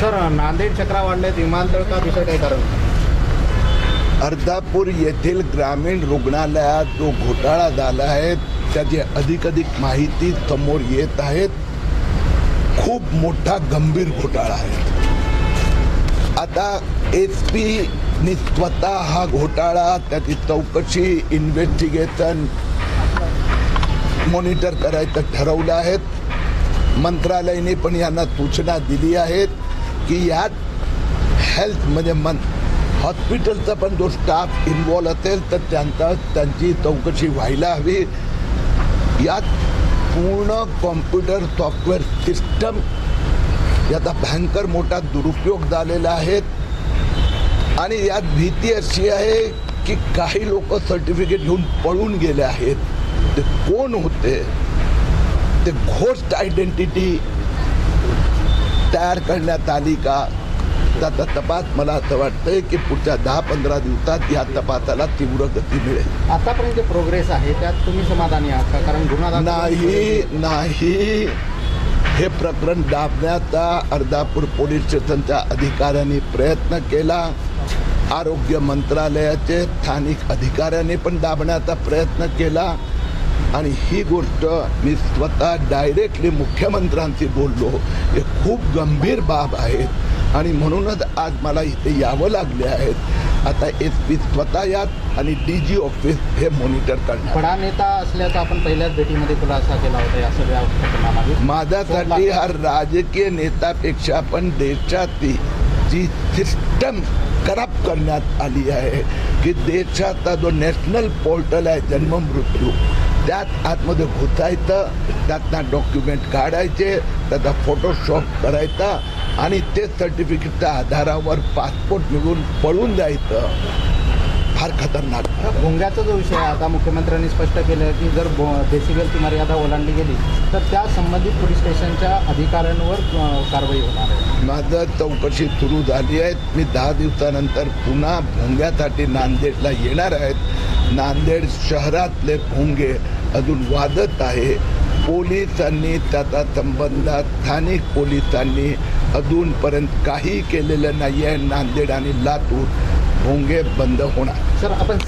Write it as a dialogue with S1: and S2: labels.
S1: Sir Nanded चक्रावाडले विमानतळ का दुसरं काही कारण?
S2: अर्धापूर येथील ग्रामीण रुग्णालयात जो घोटाळा झाला आहे त्याची अधिक अधिक माहिती समोर येत आहेत. खूप मोठा गंभीर घोटाळा आहे. आता एस पी स्वतः हा घोटाळा त्याची चौकशी इन्व्हेस्टिगेशन मॉनिटर करायचं ठरवलं आहेत मंत्रालयाने पण यांना सूचना दिली आहेत की यात हेल्थ म्हणजे मन. हॉस्पिटलचा पण जो स्टाफ इन्वॉल्व असेल तर त्यांचा त्यांची चौकशी व्हायला हवी. यात पूर्ण कॉम्प्युटर सॉफ्टवेअर सिस्टम याचा भयंकर मोठा दुरुपयोग झालेला आहे. आणि यात भीती अशी आहे की काही लोक सर्टिफिकेट घेऊन पळून गेले आहेत. ते कोण होते? ते घोस्ट आयडेंटिटी तयार करण्यात आली का? त्याचा तपास मला असं वाटतंय की पुढच्या दहा पंधरा दिवसात या तपासाला तीव्र गती मिळेल.
S1: आतापर्यंत जे प्रोग्रेस आहे त्यात तुम्ही समाधानी आहात का? कारण गुन्हा
S2: नाही नाही. हे प्रकरण दाबण्याचा अर्धापूर पोलीस स्टेशनच्या अधिकाऱ्यांनी प्रयत्न केला. आरोग्य मंत्रालयाचे स्थानिक अधिकाऱ्यांनी पण दाबण्याचा प्रयत्न केला. आणि ही गोष्ट मी स्वतः डायरेक्टली मुख्यमंत्र्यांशी बोललो. हे खूप गंभीर बाब आहेत. आणि म्हणूनच आज मला इथे यावं लागले आहेत. आता एस पी स्वतः यात आणि डी जी ऑफिस हे मॉनिटर करणार.
S1: बडा नेता असल्याचा आपण पहिल्याच भेटीमध्ये खुलासा केला होता या सगळ्या
S2: माझ्यासाठी हा राजकीय नेत्यापेक्षा पण देशाची जी सिस्टम करप्ट करण्यात आली आहे की देशाचा जो नॅशनल पोर्टल आहे जन्म मृत्यू त्यात आतमध्ये घुसायचं त्यातनं डॉक्युमेंट काढायचे त्याचा फोटोशॉप करायचा आणि ते सर्टिफिकेटच्या आधारावर पासपोर्ट मिळून पळून जायचं. फार खतरनाक.
S1: भोंग्याचा जो विषय आहे आता मुख्यमंत्र्यांनी स्पष्ट केलं की जर डेसिबलची मर्यादा ओलांडली गेली तर त्या संबंधित पोलीस स्टेशनच्या अधिकाऱ्यांवर कारवाई होणार आहे.
S2: माझं चौकशी सुरू झाली आहे. मी दहा दिवसानंतर पुन्हा भोंग्यासाठी नांदेडला येणार आहेत नांदेड शहरातले भोंगे अजून वादत आहे. पोलिसांनी त्याचा संबंध स्थानिक पोलिसांनी अजूनपर्यंत काही केलेलं नाही आहे नांदेड आणि लातूर भोंगे बंद होणार.
S1: सर आपण